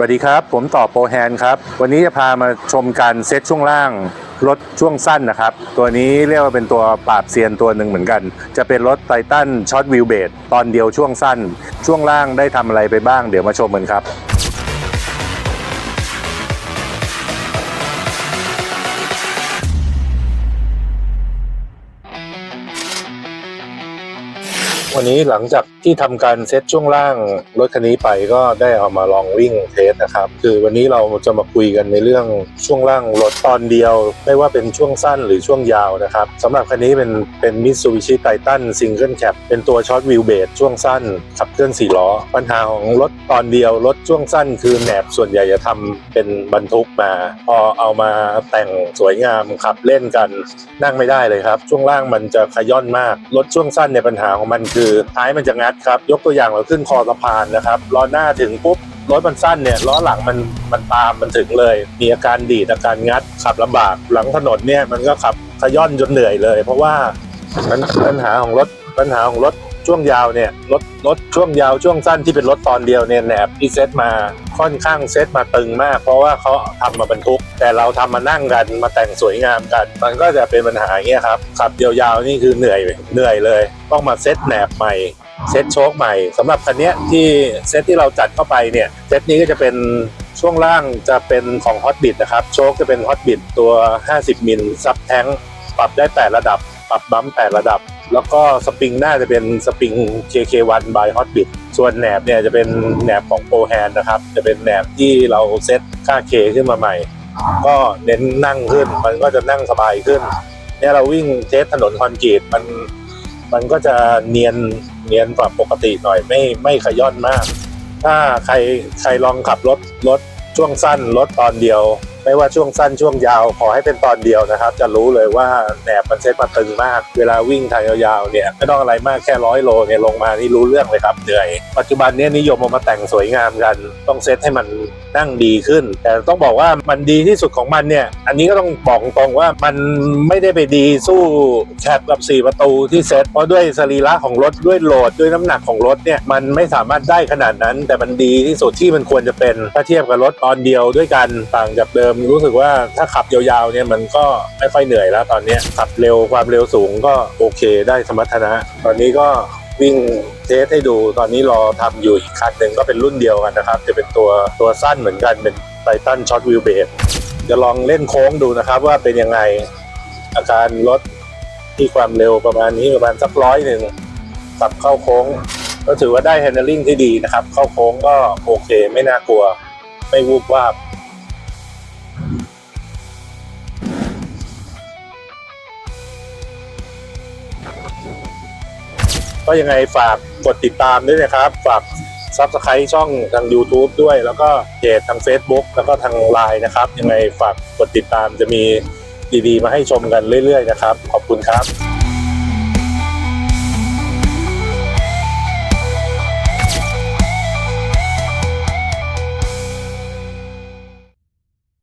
สวัสดีครับ ผมต่อโปรแฮนครับ วันนี้จะพามาชมการเซตช่วงล่างรถช่วงสั้นนะครับ ตัวนี้เรียกว่าเป็นตัวปราบเซียนตัวหนึ่งเหมือนกัน จะเป็นรถไททันช็อตวิวเบดตอนเดียวช่วงสั้น ช่วงล่างได้ทำอะไรไปบ้างเดี๋ยวมาชมกันครับวันนี้หลังจาก ที่ทำการเซตช่วงล่างรถคันนี้ไปก็ได้เอามาลองวิ่งเทสนะครับ คือวันนี้เราจะมาคุยกันในเรื่องช่วงล่างรถตอนเดียว ไม่ว่าเป็นช่วงสั้นหรือช่วงยาวนะครับสำหรับคันนี้เป็นเป็นมิ t ซูบิชิไททันซิงเกิลแคปเป็นตัวช็อตวิวเบสช่วงสั้นขับเคลื่อน4ล้อ ปัญหาของรถตอนเดียวรถช่วงสั้น คือแหนบส่วนใหญ่จะทำเป็นบรรทุกมา พอเอามาแต่งสวยงามขับเล่นกันนั่งไม่ได้เลยครับ ช่วงล่างมันจะขย่อนมากรถช่วงสั้นในยปัญหาของมันคือท้ายมันจะงัดครับยกตัวอย่างเราขึ้นคอสะพานนะครับล้อหน้าถึงปุ๊บรถมันสั้นเนี่ยล้อหลังมันมันตามมันถึงเลย มีอาการดีดอาการงัดขับลำบากหลังถนนเนี่ยมันก็ขับขย่อนจนเหนื่อยเลย เพราะว่าปัญหาของรถปัญหาของรถช่วงยาวเนี่ยรถรถช่วงยาวช่วงสั้นที่เป็นรถตอนเดียวเนี่ยแหนบที่เซ็ตมาค่อนข้างเซ็ตมาตึงมาก เพราะว่าเขาทำมาบรรทุก แต่เราทำมานั่งกันมาแต่งสวยงามกัน มันก็จะเป็นปัญหาเงี้ยครับขับยาวๆนี่คือเหนื่อยเหนื่อยเลย ต้องมาเซ็ตแหนบใหม่ เซ็ตโชคใหม่สำหรับคันนี้ที่เซ็ตที่เราจัดเข้าไปเนี่ยเซ็ตนี้ก็จะเป็นช่วงล่างจะเป็นของฮอตบิ t นะครับ โชคจะเป็นฮอตบิ t ตัว 50 มิลซับแท้งปรับได้ 8 ระดับ ปรับบัมป์8ระดับ แล้วก็สปริงหน้าจะเป็นสปริง KK1 by Hotbit ส่วนแหนบเนี่ยจะเป็นแหนบของโปรแฮนนะครับ จะเป็นแหนบที่เราเซ็ตค่า K ขึ้นมาใหม่ ก็เน้นนั่งขึ้น มันก็จะนั่งสบายขึ้นเนี่ยเราวิ่งเทสถนนคอนกรีตมัน มันก็จะเนียนเนียนกว่าปกติหน่อยไม่ไม่ขย่อนมาก ถ้าใครใครลองขับรถรถช่วงสั้นรถตอนเดียว ไม่ว่าช่วงสั้นช่วงยาวขอให้เป็นตอนเดียวนะครับ จะรู้เลยว่าแหนบมันเซ็ตมาตึงมาก เวลาวิ่งทางยาวๆเนี่ยไม่ต้องอะไรมากแค่ร้อยโลเนี่ยลงมานี่รู้เรื่องเลยครับเหนื่อยปัจจุบันนี้นิยมเอามาแต่งสวยงามกัน ต้องเซ็ตให้มันนั่งดีขึ้น แต่ต้องบอกว่ามันดีที่สุดของมันเนี่ย อันนี้ก็ต้องบอกตรงว่ามันไม่ได้ไปดีสู้แคปกับ 4 ประตูที่เซ็ตเพราะด้วยสรีระของรถด้วยโหลดด้วยน้ำหนักของรถเนี่ยมันไม่สามารถได้ขนาดนั้น แต่มันดีที่สุดที่มันควรจะเป็นถ้าเทียบกับรถตอนเดียวด้วยกันต่างจากเดิมรู้สึกว่าถ้าขับยาวๆเนี่ยมันก็ไม่ค่อยเหนื่อยแล้วตอนนี้ขับเร็วความเร็วสูงก็โอเคได้สมรรถนะ ตอนนี้ก็วิ่งเทสให้ดูตอนนี้รอทำอยู่อีกคันหนึ่งก็เป็นรุ่นเดียวกันนะครับ จะเป็นตัวตัวสั้นเหมือนกันเป็นไททันช็อตวิวเบสจะลองเล่นโค้งดูนะครับว่าเป็นยังไงอาการรถที่ความเร็วประมาณนี้ประมาณสักร้อยหนึ่งขับเข้าโค้ง ก็ถือว่าได้ handling ที่ดีนะครับ เข้าโค้งก็โอเคไม่น่ากลัว ไม่วูบวาบ ก็ยังไงฝากกดติดตามด้วยนะครับ ฝากซับสไครต์ช่องทาง YouTube ด้วย แล้วก็เพจทาง Facebook แล้วก็ทาง Line นะครับ ยังไงฝากกดติดตามจะมีดีๆ มาให้ชมกันเรื่อยๆนะครับ ขอบคุณครับ